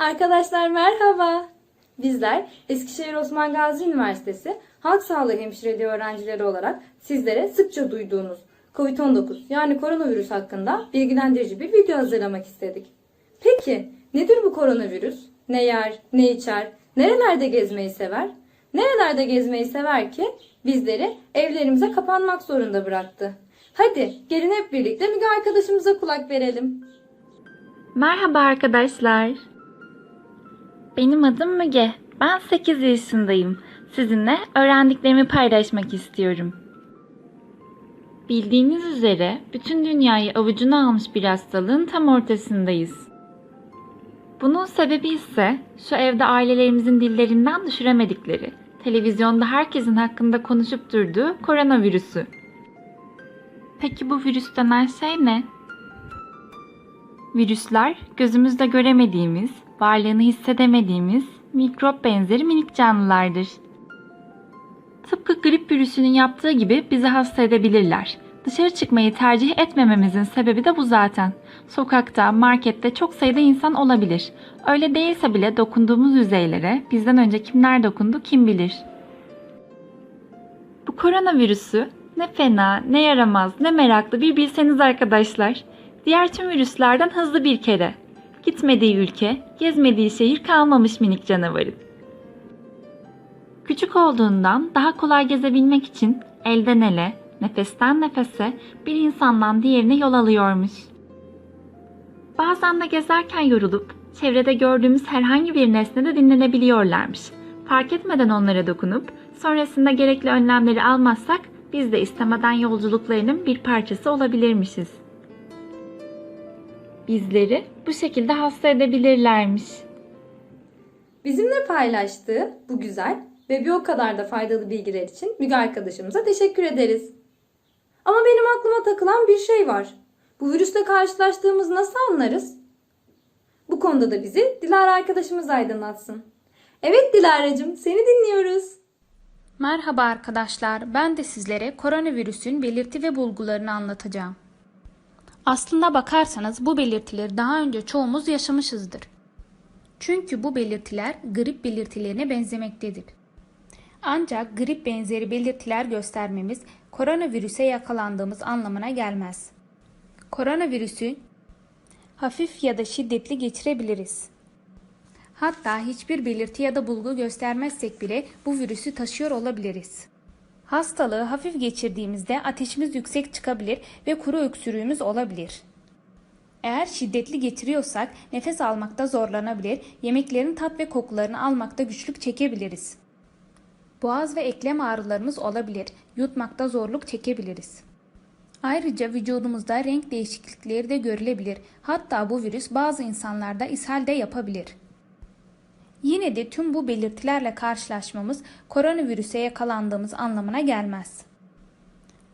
Arkadaşlar merhaba. Bizler Eskişehir Osman Gazi Üniversitesi Halk Sağlığı Hemşireliği öğrencileri olarak sizlere sıkça duyduğunuz COVID-19 yani koronavirüs hakkında bilgilendirici bir video hazırlamak istedik. Peki nedir bu koronavirüs? Ne yer, ne içer, nerelerde gezmeyi sever? Nerelerde gezmeyi sever ki bizleri evlerimize kapanmak zorunda bıraktı? Hadi gelin hep birlikte Müge arkadaşımıza kulak verelim. Merhaba arkadaşlar. Benim adım Müge. Ben 8 yaşındayım. Sizinle öğrendiklerimi paylaşmak istiyorum. Bildiğiniz üzere bütün dünyayı avucuna almış bir hastalığın tam ortasındayız. Bunun sebebi ise şu evde ailelerimizin dillerinden düşüremedikleri, televizyonda herkesin hakkında konuşup durduğu koronavirüsü. Peki bu virüs denen şey ne? Virüsler gözümüzde göremediğimiz, varlığını hissedemediğimiz mikrop benzeri minik canlılardır. Tıpkı grip virüsünün yaptığı gibi bizi hasta edebilirler. Dışarı çıkmayı tercih etmememizin sebebi de bu zaten. Sokakta, markette çok sayıda insan olabilir. Öyle değilse bile dokunduğumuz yüzeylere bizden önce kimler dokundu kim bilir. Bu koronavirüsü ne fena, ne yaramaz, ne meraklı bir bilseniz arkadaşlar. Diğer tüm virüslerden hızlı bir kere. Gitmediği ülke, gezmediği şehir kalmamış minik canavarın. Küçük olduğundan daha kolay gezebilmek için elden ele, nefesten nefese bir insandan diğerine yol alıyormuş. Bazen de gezerken yorulup çevrede gördüğümüz herhangi bir nesnede dinlenebiliyorlarmış. Fark etmeden onlara dokunup sonrasında gerekli önlemleri almazsak biz de istemeden yolculuklarının bir parçası olabilirmişiz. Bizleri bu şekilde hasta edebilirlermiş. Bizimle paylaştığı bu güzel ve bir o kadar da faydalı bilgiler için Müge arkadaşımıza teşekkür ederiz. Ama benim aklıma takılan bir şey var. Bu virüsle karşılaştığımız nasıl anlarız? Bu konuda da bizi Dilara arkadaşımız aydınlatsın. Evet Dilara'cığım seni dinliyoruz. Merhaba arkadaşlar. Ben de sizlere koronavirüsün belirti ve bulgularını anlatacağım. Aslında bakarsanız bu belirtileri daha önce çoğumuz yaşamışızdır. Çünkü bu belirtiler grip belirtilerine benzemektedir. Ancak grip benzeri belirtiler göstermemiz koronavirüse yakalandığımız anlamına gelmez. Koronavirüsü hafif ya da şiddetli geçirebiliriz. Hatta hiçbir belirti ya da bulgu göstermezsek bile bu virüsü taşıyor olabiliriz. Hastalığı hafif geçirdiğimizde ateşimiz yüksek çıkabilir ve kuru öksürüğümüz olabilir. Eğer şiddetli geçiriyorsak nefes almakta zorlanabilir, yemeklerin tat ve kokularını almakta güçlük çekebiliriz. Boğaz ve eklem ağrılarımız olabilir, yutmakta zorluk çekebiliriz. Ayrıca vücudumuzda renk değişiklikleri de görülebilir. Hatta bu virüs bazı insanlarda ishal de yapabilir. Yine de tüm bu belirtilerle karşılaşmamız koronavirüse yakalandığımız anlamına gelmez.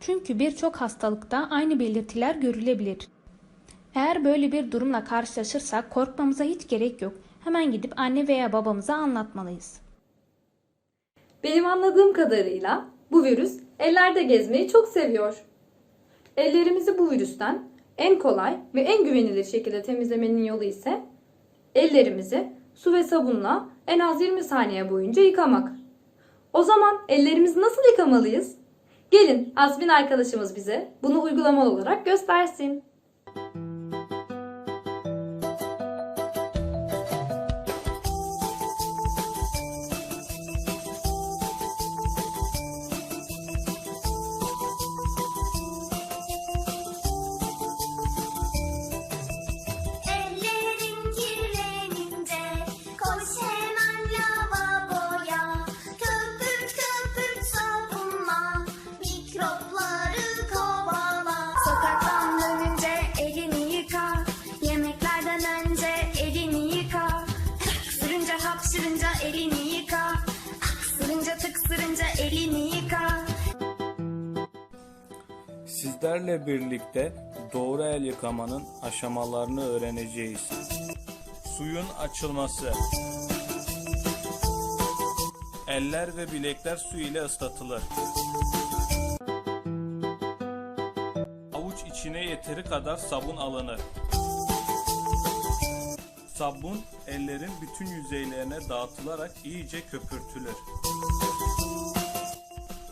Çünkü birçok hastalıkta aynı belirtiler görülebilir. Eğer böyle bir durumla karşılaşırsak korkmamıza hiç gerek yok. Hemen gidip anne veya babamıza anlatmalıyız. Benim anladığım kadarıyla bu virüs ellerde gezmeyi çok seviyor. Ellerimizi bu virüsten en kolay ve en güvenilir şekilde temizlemenin yolu ise ellerimizi su ve sabunla en az 20 saniye boyunca yıkamak. O zaman ellerimizi nasıl yıkamalıyız? Gelin Asmin arkadaşımız bize bunu uygulamalı olarak göstersin. Sizlerle birlikte doğru el yıkamanın aşamalarını öğreneceğiz. Suyun açılması. Eller ve bilekler su ile ıslatılır. Avuç içine yeteri kadar sabun alınır. Sabun ellerin bütün yüzeylerine dağıtılarak iyice köpürtülür.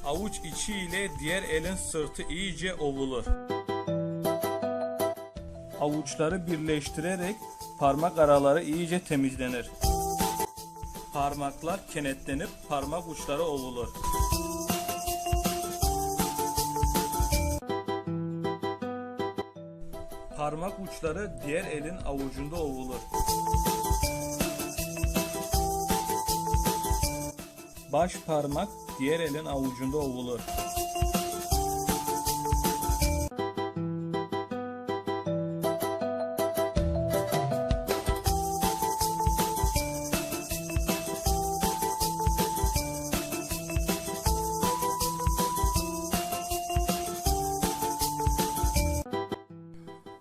Avuç içi ile diğer elin sırtı iyice ovulur. Avuçları birleştirerek parmak araları iyice temizlenir. Parmaklar kenetlenip parmak uçları ovulur. Parmak uçları diğer elin avucunda ovulur. Baş parmak diğer elin avucunda ovulur.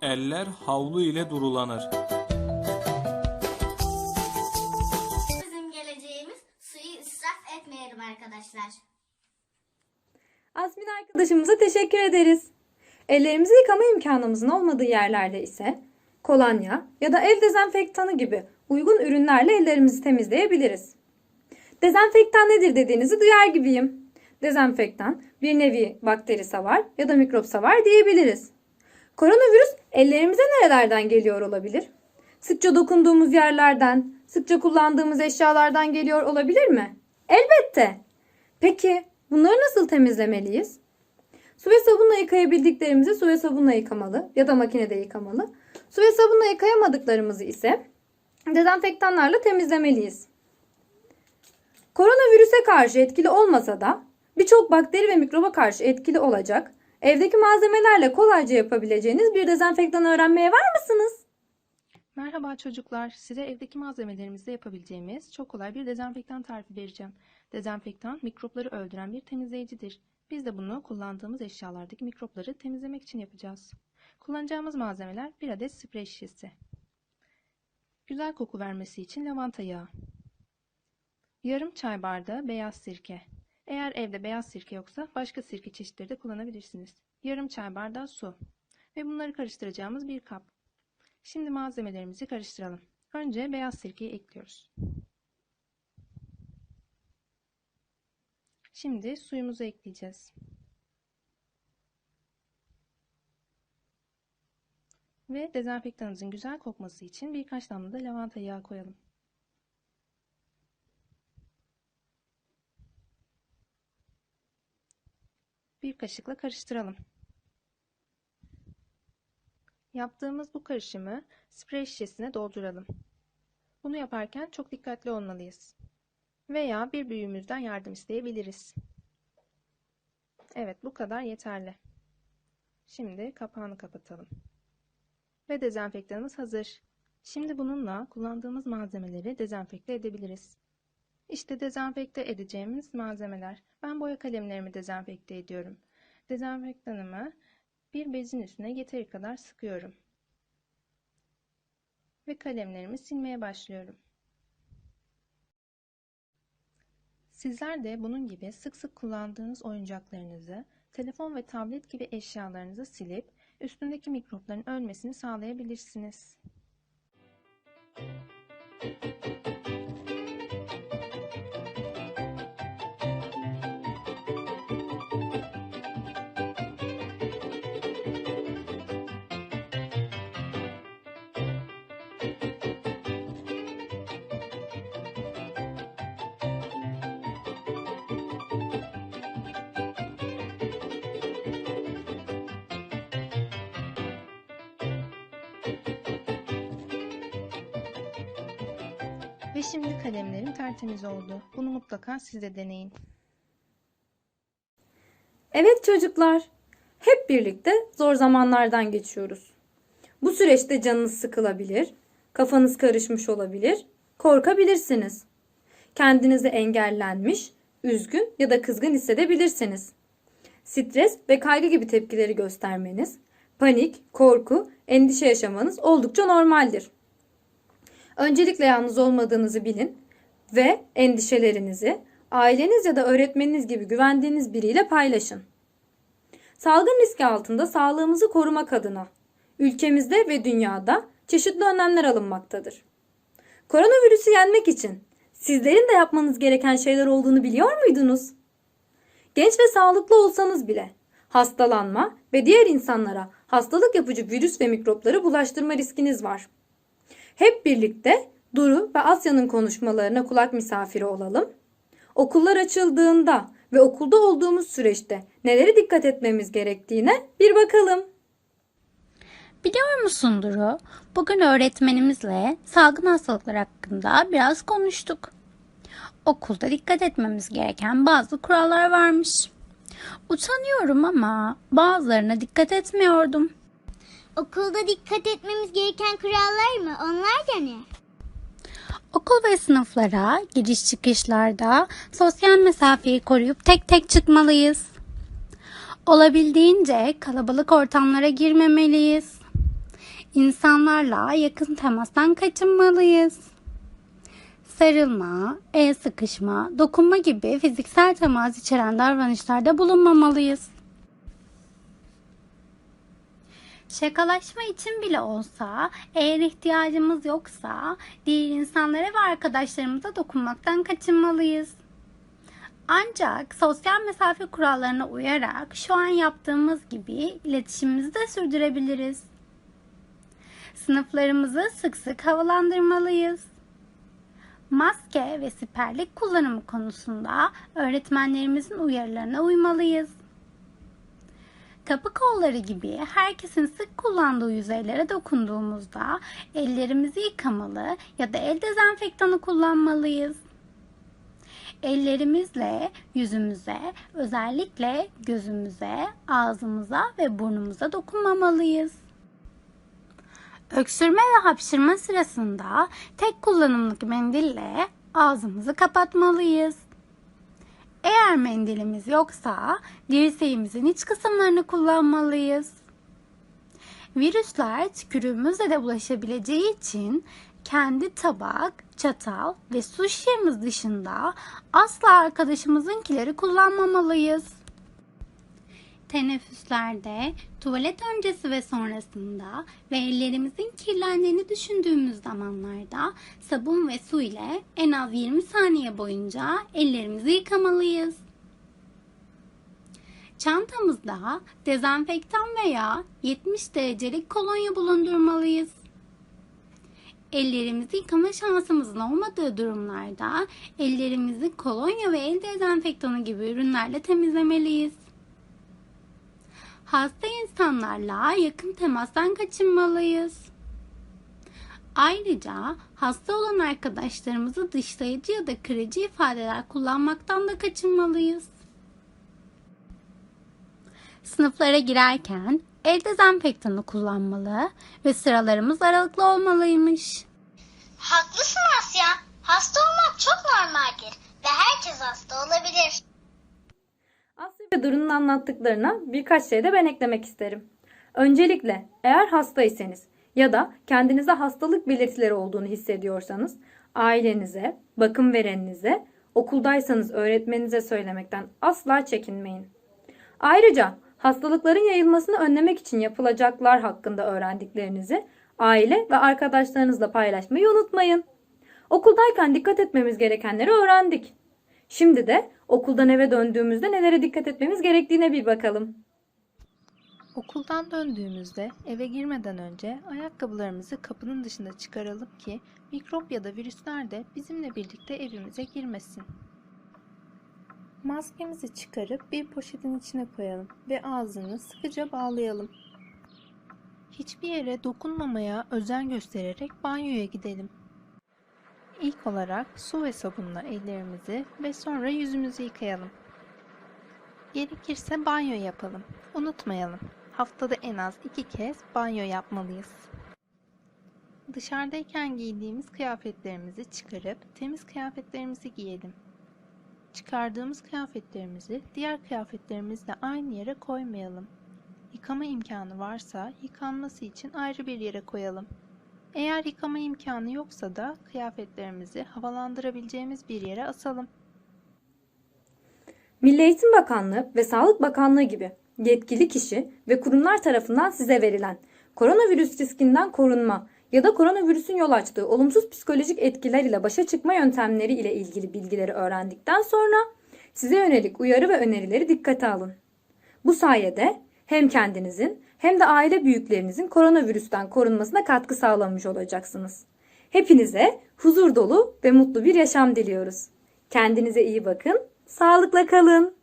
Eller havlu ile durulanır. Teşekkür ederiz. Ellerimizi yıkama imkanımızın olmadığı yerlerde ise kolonya ya da ev dezenfektanı gibi uygun ürünlerle ellerimizi temizleyebiliriz. Dezenfektan nedir dediğinizi duyar gibiyim. Dezenfektan bir nevi bakteri savar ya da mikrop savar diyebiliriz. Koronavirüs ellerimize nerelerden geliyor olabilir? Sıkça dokunduğumuz yerlerden, sıkça kullandığımız eşyalardan geliyor olabilir mi? Elbette. Peki bunları nasıl temizlemeliyiz? Su ve sabunla yıkayabildiklerimizi su ve sabunla yıkamalı ya da makinede yıkamalı. Su ve sabunla yıkayamadıklarımızı ise dezenfektanlarla temizlemeliyiz. Koronavirüse karşı etkili olmasa da birçok bakteri ve mikroba karşı etkili olacak, evdeki malzemelerle kolayca yapabileceğiniz bir dezenfektan öğrenmeye var mısınız? Merhaba çocuklar. Size evdeki malzemelerimizle yapabileceğimiz çok kolay bir dezenfektan tarifi vereceğim. Dezenfektan mikropları öldüren bir temizleyicidir. Biz de bunu kullandığımız eşyalardaki mikropları temizlemek için yapacağız. Kullanacağımız malzemeler bir adet sprey şişesi. Güzel koku vermesi için lavanta yağı. Yarım çay bardağı beyaz sirke. Eğer evde beyaz sirke yoksa başka sirke çeşitleri de kullanabilirsiniz. Yarım çay bardağı su. Ve bunları karıştıracağımız bir kap. Şimdi malzemelerimizi karıştıralım. Önce beyaz sirkeyi ekliyoruz. Şimdi suyumuzu ekleyeceğiz. Ve dezenfektanımızın güzel kokması için birkaç damla da lavanta yağı koyalım. Bir kaşıkla karıştıralım. Yaptığımız bu karışımı sprey şişesine dolduralım. Bunu yaparken çok dikkatli olmalıyız. Veya bir büyüğümüzden yardım isteyebiliriz. Evet bu kadar yeterli. Şimdi kapağını kapatalım. Ve dezenfektanımız hazır. Şimdi bununla kullandığımız malzemeleri dezenfekte edebiliriz. İşte dezenfekte edeceğimiz malzemeler. Ben boya kalemlerimi dezenfekte ediyorum. Dezenfektanımı bir bezin üstüne yeteri kadar sıkıyorum. Ve kalemlerimi silmeye başlıyorum. Sizler de bunun gibi sık sık kullandığınız oyuncaklarınızı, telefon ve tablet gibi eşyalarınızı silip üstündeki mikropların ölmesini sağlayabilirsiniz. Ve şimdi kalemlerim tertemiz oldu. Bunu mutlaka siz de deneyin. Evet çocuklar, hep birlikte zor zamanlardan geçiyoruz. Bu süreçte canınız sıkılabilir, kafanız karışmış olabilir, korkabilirsiniz. Kendinizi engellenmiş, üzgün ya da kızgın hissedebilirsiniz. Stres ve kaygı gibi tepkileri göstermeniz, panik, korku, endişe yaşamanız oldukça normaldir. Öncelikle yalnız olmadığınızı bilin ve endişelerinizi aileniz ya da öğretmeniniz gibi güvendiğiniz biriyle paylaşın. Salgın riski altında sağlığımızı korumak adına ülkemizde ve dünyada çeşitli önlemler alınmaktadır. Koronavirüsü yenmek için sizlerin de yapmanız gereken şeyler olduğunu biliyor muydunuz? Genç ve sağlıklı olsanız bile hastalanma ve diğer insanlara hastalık yapıcı virüs ve mikropları bulaştırma riskiniz var. Hep birlikte Duru ve Asya'nın konuşmalarına kulak misafiri olalım. Okullar açıldığında ve okulda olduğumuz süreçte nelere dikkat etmemiz gerektiğine bir bakalım. Biliyor musun Duru? Bugün öğretmenimizle salgın hastalıklar hakkında biraz konuştuk. Okulda dikkat etmemiz gereken bazı kurallar varmış. Utanıyorum ama bazılarına dikkat etmiyordum. Okulda dikkat etmemiz gereken kurallar mı? Onlar da ne? Okul ve sınıflara giriş çıkışlarda sosyal mesafeyi koruyup tek tek çıkmalıyız. Olabildiğince kalabalık ortamlara girmemeliyiz. İnsanlarla yakın temastan kaçınmalıyız. Sarılma, el sıkışma, dokunma gibi fiziksel temas içeren davranışlarda bulunmamalıyız. Şakalaşma için bile olsa eğer ihtiyacımız yoksa diğer insanlara ve arkadaşlarımıza dokunmaktan kaçınmalıyız. Ancak sosyal mesafe kurallarına uyarak şu an yaptığımız gibi iletişimimizi de sürdürebiliriz. Sınıflarımızı sık sık havalandırmalıyız. Maske ve siperlik kullanımı konusunda öğretmenlerimizin uyarılarına uymalıyız. Kapı kolları gibi herkesin sık kullandığı yüzeylere dokunduğumuzda ellerimizi yıkamalı ya da el dezenfektanı kullanmalıyız. Ellerimizle yüzümüze, özellikle gözümüze, ağzımıza ve burnumuza dokunmamalıyız. Öksürme ve hapşırma sırasında tek kullanımlık mendille ağzımızı kapatmalıyız. Eğer mendilimiz yoksa dirseğimizin iç kısımlarını kullanmalıyız. Virüsler tükürüğümüzle de bulaşabileceği için kendi tabak, çatal ve su şişemiz dışında asla arkadaşımızınkileri kullanmamalıyız. Teneffüslerde, tuvalet öncesi ve sonrasında ve ellerimizin kirlendiğini düşündüğümüz zamanlarda sabun ve su ile en az 20 saniye boyunca ellerimizi yıkamalıyız. Çantamızda dezenfektan veya 70 derecelik kolonya bulundurmalıyız. Ellerimizi yıkama şansımızın olmadığı durumlarda ellerimizi kolonya ve el dezenfektanı gibi ürünlerle temizlemeliyiz. Hasta insanlarla yakın temastan kaçınmalıyız. Ayrıca hasta olan arkadaşlarımızı dışlayıcı ya da kırıcı ifadeler kullanmaktan da kaçınmalıyız. Sınıflara girerken el dezenfektanı kullanmalı ve sıralarımız aralıklı olmalıymış. Haklısın Asya. Hasta olmak çok normaldir ve herkes hasta olabilir. Duru'nun anlattıklarına birkaç şey de ben eklemek isterim. Öncelikle eğer hastaysanız ya da kendinize hastalık belirtileri olduğunu hissediyorsanız ailenize, bakım vereninize, okuldaysanız öğretmeninize söylemekten asla çekinmeyin. Ayrıca hastalıkların yayılmasını önlemek için yapılacaklar hakkında öğrendiklerinizi aile ve arkadaşlarınızla paylaşmayı unutmayın. Okuldayken dikkat etmemiz gerekenleri öğrendik. Şimdi de okuldan eve döndüğümüzde nelere dikkat etmemiz gerektiğine bir bakalım. Okuldan döndüğümüzde eve girmeden önce ayakkabılarımızı kapının dışında çıkaralım ki mikrop ya da virüsler de bizimle birlikte evimize girmesin. Maskemizi çıkarıp bir poşetin içine koyalım ve ağzını sıkıca bağlayalım. Hiçbir yere dokunmamaya özen göstererek banyoya gidelim. İlk olarak su ve sabunla ellerimizi ve sonra yüzümüzü yıkayalım. Gerekirse banyo yapalım. Unutmayalım. Haftada en az iki kez banyo yapmalıyız. Dışarıdayken giydiğimiz kıyafetlerimizi çıkarıp temiz kıyafetlerimizi giyelim. Çıkardığımız kıyafetlerimizi diğer kıyafetlerimizle aynı yere koymayalım. Yıkama imkanı varsa yıkanması için ayrı bir yere koyalım. Eğer yıkama imkanı yoksa da kıyafetlerimizi havalandırabileceğimiz bir yere asalım. Milli Eğitim Bakanlığı ve Sağlık Bakanlığı gibi yetkili kişi ve kurumlar tarafından size verilen koronavirüs riskinden korunma ya da koronavirüsün yol açtığı olumsuz psikolojik etkiler ile başa çıkma yöntemleri ile ilgili bilgileri öğrendikten sonra size yönelik uyarı ve önerileri dikkate alın. Bu sayede hem kendinizin hem de aile büyüklerinizin koronavirüsten korunmasına katkı sağlamış olacaksınız. Hepinize huzur dolu ve mutlu bir yaşam diliyoruz. Kendinize iyi bakın, sağlıkla kalın.